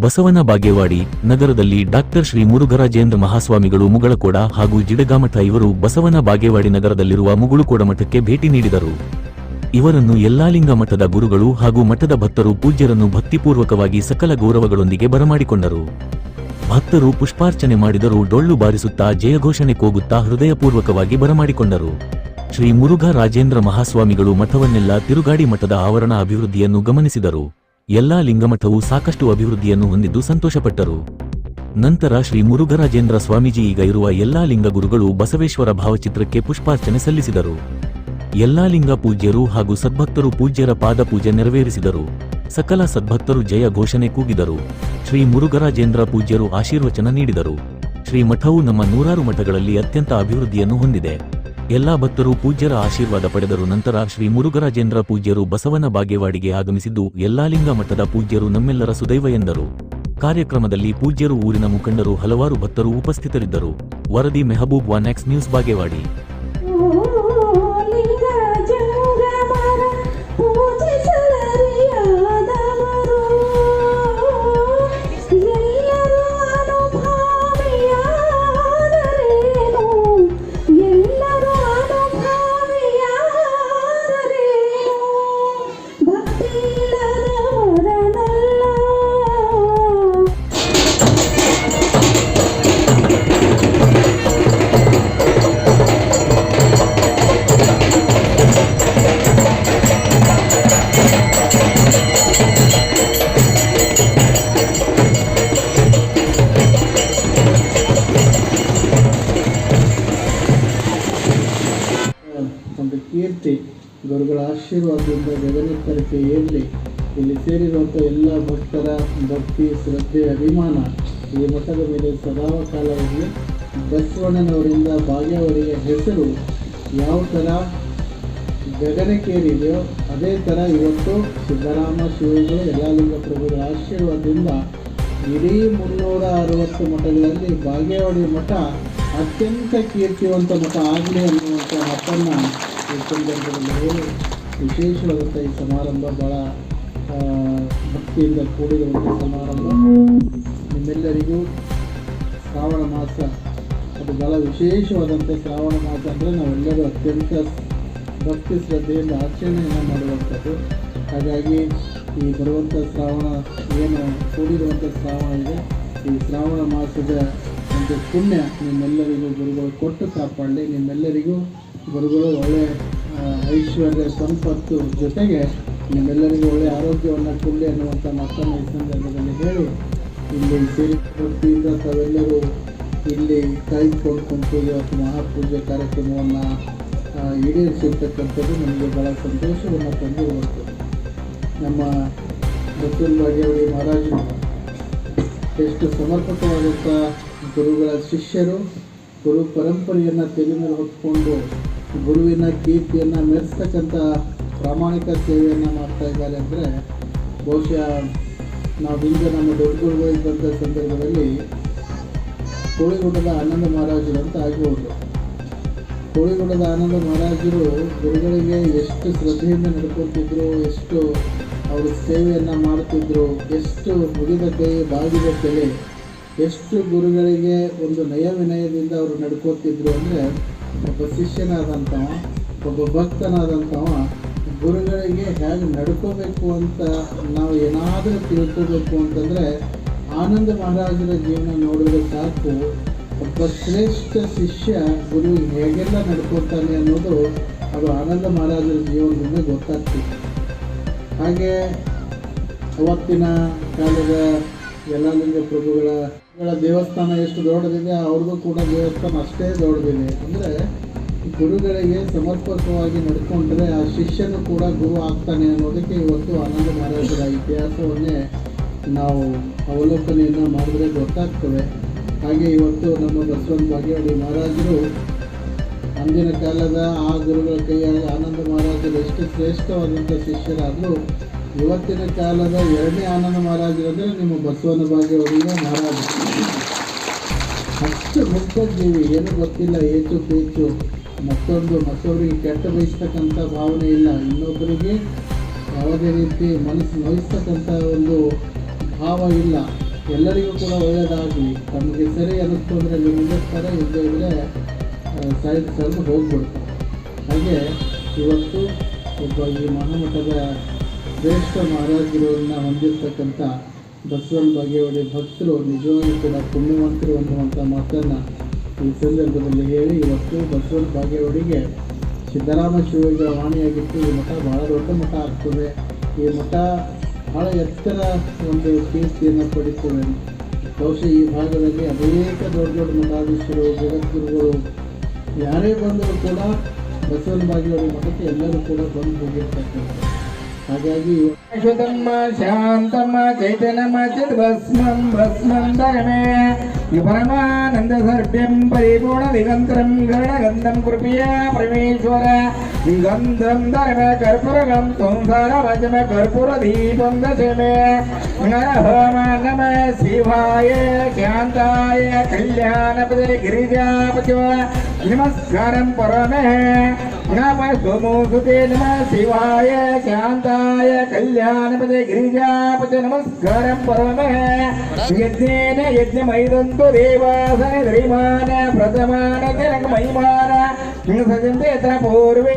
ಬಸವನ ಬಾಗೇವಾಡಿ ನಗರದಲ್ಲಿ ಡಾಕ್ಟರ್ ಶ್ರೀ ಮುರುಘರಾಜೇಂದ್ರ ಮಹಾಸ್ವಾಮಿಗಳು ಮುಗಳಕೋಡ ಹಾಗೂ ಜಿಡಗಾಮಠ ಇವರು ಬಸವನ ಬಾಗೇವಾಡಿ ನಗರದಲ್ಲಿರುವ ಮುಗುಳುಕೋಡ ಮಠಕ್ಕೆ ಭೇಟಿ ನೀಡಿದರು. ಇವರನ್ನು ಎಲ್ಲಾಲಿಂಗ ಮಠದ ಗುರುಗಳು ಹಾಗೂ ಮಠದ ಭಕ್ತರು ಪೂಜ್ಯರನ್ನು ಭಕ್ತಿಪೂರ್ವಕವಾಗಿ ಸಕಲ ಗೌರವಗಳೊಂದಿಗೆ ಬರಮಾಡಿಕೊಂಡರು. ಭಕ್ತರು ಪುಷ್ಪಾರ್ಚನೆ ಮಾಡಿದರೂ ಡೊಳ್ಳು ಬಾರಿಸುತ್ತಾ ಜಯಘೋಷಣೆ ಕೂಗುತ್ತಾ ಹೃದಯಪೂರ್ವಕವಾಗಿ ಬರಮಾಡಿಕೊಂಡರು. ಶ್ರೀ ಮುರುಘ ರಾಜೇಂದ್ರ ಮಹಾಸ್ವಾಮಿಗಳು ಮಠವನ್ನೆಲ್ಲ ತಿರುಗಾಡಿ ಮಠದ ಆವರಣ ಅಭಿವೃದ್ಧಿಯನ್ನು ಗಮನಿಸಿದರು. ಎಲ್ಲಾ ಲಿಂಗಮಠವು ಸಾಕಷ್ಟು ಅಭಿವೃದ್ಧಿಯನ್ನು ಹೊಂದಿದ್ದು ಸಂತೋಷಪಟ್ಟರು. ನಂತರ ಶ್ರೀ ಮುರುಘರಾಜೇಂದ್ರ ಸ್ವಾಮೀಜಿ ಈಗ ಇರುವ ಎಲ್ಲಾ ಲಿಂಗ ಗುರುಗಳು ಬಸವೇಶ್ವರ ಭಾವಚಿತ್ರಕ್ಕೆ ಪುಷ್ಪಾರ್ಚನೆ ಸಲ್ಲಿಸಿದರು. ಎಲ್ಲಾ ಲಿಂಗ ಪೂಜ್ಯರು ಹಾಗೂ ಸದ್ಭಕ್ತರು ಪೂಜ್ಯರ ಪಾದಪೂಜೆ ನೆರವೇರಿಸಿದರು. ಸಕಲ ಸದ್ಭಕ್ತರು ಜಯ ಘೋಷಣೆ ಕೂಗಿದರು. ಶ್ರೀ ಮುರುಘರಾಜೇಂದ್ರ ಪೂಜ್ಯರು ಆಶೀರ್ವಚನ ನೀಡಿದರು. ಶ್ರೀ ಮಠವು ನಮ್ಮ ನೂರಾರು ಮಠಗಳಲ್ಲಿ ಅತ್ಯಂತ ಅಭಿವೃದ್ಧಿಯನ್ನು ಹೊಂದಿದೆ. ಎಲ್ಲಾ ಭಕ್ತರು ಪೂಜ್ಯರ ಆಶೀರ್ವಾದ ಪಡೆದರು. ನಂತರ ಶ್ರೀ ಮುರುಘರಾಜೇಂದ್ರ ಪೂಜ್ಯರು ಬಸವನ ಬಾಗೇವಾಡಿಗೆ ಆಗಮಿಸಿದ್ದು ಎಲ್ಲಾ ಲಿಂಗ ಮಠದ ಪೂಜ್ಯರು ನಮ್ಮೆಲ್ಲರ ಸುದೈವ ಎಂದರು. ಕಾರ್ಯಕ್ರಮದಲ್ಲಿ ಪೂಜ್ಯರು ಊರಿನ ಮುಖಂಡರು, ಹಲವಾರು ಭಕ್ತರು ಉಪಸ್ಥಿತರಿದ್ದರು. ವರದಿ ಮೆಹಬೂಬ್ ವಾನ್ ಎಕ್ಸ್ ನ್ಯೂಸ್ ಬಾಗೇವಾಡಿ. ಗುರುಗಳ ಆಶೀರ್ವಾದದಿಂದ ಜಗನ್ನಿತ್ತರಿಕೆ ಏರಲಿ. ಇಲ್ಲಿ ಸೇರಿರುವಂಥ ಎಲ್ಲ ಭಕ್ತರ ಭಕ್ತಿ, ಶ್ರದ್ಧೆ, ಅಭಿಮಾನ ಈ ಮಠದ ಮೇಲೆ ಸದಾ ಕಾಲವಾಗಿ ಬಸವಣ್ಣನವರಿಂದ ಭಾಗ್ಯವರಿಗೆ ಹೆಸರು ಯಾವ ಥರ ಗಗನಕ್ಕೇರಿದೆಯೋ ಅದೇ ಥರ ಇವತ್ತು ಸಿದ್ದರಾಮ ಶಿವಗಳು ಯಲಾಲಿಂಗ ಪ್ರಭುಗಳ ಆಶೀರ್ವಾದದಿಂದ ಇಡೀ ಮುನ್ನೂರ ಅರವತ್ತು ಮಠಗಳಲ್ಲಿ ಭಾಗ್ಯವಾಡಿ ಮಠ ಅತ್ಯಂತ ಕೀರ್ತಿವಂತ ಮಠ ಆಗಲಿ ಅನ್ನುವಂಥ ಮಾತನ್ನು ಸಂದರ್ಭದಲ್ಲಿ ಏನು ವಿಶೇಷವಾದಂಥ ಈ ಸಮಾರಂಭ? ಭಾಳ ಭಕ್ತಿಯಿಂದ ಕೂಡಿರುವಂಥ ಸಮಾರಂಭ. ನಿಮ್ಮೆಲ್ಲರಿಗೂ ಶ್ರಾವಣ ಮಾಸ, ಅದು ಭಾಳ ವಿಶೇಷವಾದಂಥ ಶ್ರಾವಣ ಮಾಸ ಅಂದರೆ ನಾವೆಲ್ಲರೂ ಅತ್ಯಂತ ಭಕ್ತಿ ಶ್ರದ್ಧೆಯಿಂದ ಆಚರಣೆಯನ್ನು ಮಾಡುವಂಥದ್ದು. ಹಾಗಾಗಿ ಈ ಬರುವಂಥ ಶ್ರಾವಣ, ಏನು ಕೂಡಿರುವಂಥ ಶ್ರಾವಣ ಇದೆ. ಈ ಶ್ರಾವಣ ಮಾಸದ ಒಂದು ಪುಣ್ಯ ನಿಮ್ಮೆಲ್ಲರಿಗೂ ಗುರುಗಳು ಕೊಟ್ಟು ಕಾಪಾಡಲಿ. ನಿಮ್ಮೆಲ್ಲರಿಗೂ ಗುರುಗಳು ಒಳ್ಳೆ ಐಶ್ವರ್ಯ, ಸಂಪತ್ತು ಜೊತೆಗೆ ನಿಮ್ಮೆಲ್ಲರಿಗೂ ಒಳ್ಳೆ ಆರೋಗ್ಯವನ್ನು ಕೊಡಲಿ ಅನ್ನುವಂಥ ಮಾತನ್ನು ಈ ಸಂದರ್ಭದಲ್ಲಿ ಹೇಳಿ, ಇಲ್ಲಿ ಸೇರಿ ಭಕ್ತಿಯಿಂದ ತಾವೆಲ್ಲರೂ ಇಲ್ಲಿ ಕಾಯ್ದುಕೊಂಡು ಪೂಜೆ ಅಥವಾ ಮಹಾಪೂಜೆ ಕಾರ್ಯಕ್ರಮವನ್ನು ಈಡೇರಿಸಿರ್ತಕ್ಕಂಥದ್ದು ನಮಗೆ ಬಹಳ ಸಂತೋಷವನ್ನು ತಂದಿರುವಂಥದ್ದು. ನಮ್ಮ ಬಸವನ ಬಾಗೇವಾಡಿ ಮಹಾರಾಜರು ಎಷ್ಟು ಸಮರ್ಪಕವಾದಂಥ ಗುರುಗಳ ಶಿಷ್ಯರು, ಗುರು ಪರಂಪರೆಯನ್ನು ತೆಗೆದು ಹೊತ್ಕೊಂಡು ಗುರುವಿನ ಕೀರ್ತಿಯನ್ನು ಮೆರೆಸ್ತಕ್ಕಂಥ ಪ್ರಾಮಾಣಿಕ ಸೇವೆಯನ್ನು ಮಾಡ್ತಾ ಇದ್ದಾರೆ ಅಂದರೆ ಬಹುಶಃ ನಾವು ಹಿಂದೆ ನಮ್ಮ ದೊಡ್ಡ ಸಂದರ್ಭದಲ್ಲಿ ಕೋಳಿಗುಡ್ಡದ ಆನಂದ ಮಹಾರಾಜರು ಅಂತ ಆಗ್ಬೋದು ಕೋಳಿಗುಡ್ಡದ ಆನಂದ ಮಹಾರಾಜರು ಗುರುಗಳಿಗೆ ಎಷ್ಟು ಶ್ರದ್ಧೆಯಿಂದ ನಡ್ಕೊತಿದ್ರು, ಎಷ್ಟು ಅವರು ಸೇವೆಯನ್ನು ಮಾಡ್ತಿದ್ರು, ಎಷ್ಟು ಮುಗಿದ ಕೈ, ಬಾಗಿದ ತಲೆ, ಎಷ್ಟು ಗುರುಗಳಿಗೆ ಒಂದು ನಯ ವಿನಯದಿಂದ ಅವರು ನಡ್ಕೋತಿದ್ರು ಅಂದರೆ ಒಬ್ಬ ಶಿಷ್ಯನಾದಂಥವ ಒಬ್ಬ ಭಕ್ತನಾದಂಥವ ಗುರುಗಳಿಗೆ ಹೇಗೆ ನಡ್ಕೋಬೇಕು ಅಂತ ನಾವು ಏನಾದರೂ ತಿಳ್ಕೋಬೇಕು ಅಂತಂದರೆ ಆನಂದ ಮಹಾರಾಜರ ಜೀವನ ನೋಡಿದ್ರೆ ಸಾಕು. ಒಬ್ಬ ಶ್ರೇಷ್ಠ ಶಿಷ್ಯ ಗುರು ಹೇಗೆಲ್ಲ ನಡ್ಕೋತಾನೆ ಅನ್ನೋದು ಅದು ಆನಂದ ಮಹಾರಾಜರ ಜೀವನದಿಂದ ಗೊತ್ತಾಗ್ತಿತ್ತು ಹಾಗೆ ಅವತ್ತಿನ ಕಾಲದ ಯಲ್ಲಾಲಿಂಗ ಪ್ರಭುಗಳ ಗಳ ದೇವಸ್ಥಾನ ಎಷ್ಟು ದೊಡ್ಡದಿದೆ, ಅವ್ರದ್ದು ಕೂಡ ದೇವಸ್ಥಾನ ಅಷ್ಟೇ ದೊಡ್ಡದಿದೆ. ಅಂದರೆ ಗುರುಗಳಿಗೆ ಸಮರ್ಪಕವಾಗಿ ನಡ್ಕೊಂಡ್ರೆ ಆ ಶಿಷ್ಯನು ಕೂಡ ಗುರು ಆಗ್ತಾನೆ ಅನ್ನೋದಕ್ಕೆ ಇವತ್ತು ಆನಂದ ಮಹಾರಾಜರ ಇತಿಹಾಸವನ್ನೇ ನಾವು ಅವಲೋಕನೆಯನ್ನು ಮಾಡಿದ್ರೆ ಗೊತ್ತಾಗ್ತವೆ ಹಾಗೆ ಇವತ್ತು ನಮ್ಮ ಬಸವನ ಬಾಗೇವಾಡಿ ಮಹಾರಾಜರು ಅಂದಿನ ಕಾಲದ ಆ ಗುರುಗಳ ಕೈಯಾಗಿ ಆನಂದ ಮಹಾರಾಜರು ಎಷ್ಟು ಶ್ರೇಷ್ಠವಾದಂಥ ಶಿಷ್ಯರಾದರೂ ಇವತ್ತಿನ ಕಾಲದ ಎರಡನೇ ಆನಂದ ಮಹಾರಾಜರಂದರೆ ನಿಮ್ಮ ಬಸವನ ಭಾಗ್ಯವರಿಗೆ ಮಹಾರಾಜ ಅಷ್ಟು ಮುಕ್ತ ಜೀವಿ ಏನು ಗೊತ್ತಿಲ್ಲ, ಏಚು ಪೇಚು. ಮತ್ತೊಂದು ಮತ್ತೊಬ್ಬರಿಗೆ ಕೆಟ್ಟ ಬಯಸ್ತಕ್ಕಂಥ ಭಾವನೆ ಇಲ್ಲ. ಇನ್ನೊಬ್ಬರಿಗೆ ಯಾವುದೇ ರೀತಿ ಮನಸ್ಸು ನೋಯಿಸ್ತಕ್ಕಂಥ ಒಂದು ಭಾವ ಇಲ್ಲ. ಎಲ್ಲರಿಗೂ ಕೂಡ ಒಳ್ಳೆಯದಾಗಲಿ. ತಮಗೆ ಸರಿ ಅನ್ನಿಸ್ತು ಅಂದರೆ ನಿಲ್ಲಿಸ್ತಾರೆ ಇಲ್ಲದೇ ಇದ್ದರೆ ಸೈಡ್ ಸರಿದು ಹೋಗ್ಬಿಡ್ತಾರೆ ಹಾಗೆ ಇವತ್ತು ಒಬ್ಬ ಈ ಮಹಾಮಠದ ಶ್ರೇಷ್ಠ ಮಹಾರಾಜರುಗಳನ್ನ ಹೊಂದಿರ್ತಕ್ಕಂಥ ಬಸವನ ಬಗೆಯವಳಿ ಭಕ್ತರು ನಿಜವಾಗಿ ಕೂಡ ಪುಣ್ಯವಂತರು ಅನ್ನುವಂಥ ಮಾತನ್ನು ಈ ಸಂದರ್ಭದಲ್ಲಿ ಹೇಳಿ, ಇವತ್ತು ಬಸವನ ಬಾಗೇವಾಡಿಗೆ ಸಿದ್ದರಾಮ ಶಿವಗಳ ವಾಣಿಯಾಗಿತ್ತು ಈ ಮಠ ಬಹಳ ದೊಡ್ಡ ಮಠ ಆಗ್ತದೆ. ಈ ಮಠ ಬಹಳ ಎತ್ತರ ಒಂದು ಕೀರ್ತಿಯನ್ನು ಪಡಿತೇವೆ ಬಹುಶಃ ಈ ಭಾಗದಲ್ಲಿ ಅನೇಕ ದೊಡ್ಡ ದೊಡ್ಡ ಮಠಾಧೀಶರು ಜಗದ್ಗುರುಗಳು ಯಾರೇ ಬಂದರೂ ಕೂಡ ಬಸವನ ಬಾಗೇವಾಡಿ ಮಠಕ್ಕೆ ಎಲ್ಲರೂ ಕೂಡ ಬಂದು ಹೋಗಿರ್ತಕ್ಕಂಥ అశుతమ్మ శాంతమ్మ చైతన్యమ్మ చిద్భస్మం భస్మం ధరమే విపరమానంద సర్వ్యం పరిపూర్ణ దిగంతరం గరుడగంధం కృపయా పరమేశ్వర దిగంధం ధరమ కర్పూరగం సంసార వచమ కర్పూర దీపం దశమే నరహోమ నమ శివాయ శాంతాయ కళ్యాణపతి గిరిజాపతి నమస్కారం పరమే नमः सोमोऽसुते नमः शिवाय शान्ताय कल्याणपदे गिरिजापते नमस्कारं परमः यज्ञेन यज्ञमैदन्तु देवासन धीमान प्रथमान महिमान सजन्ते पूर्वे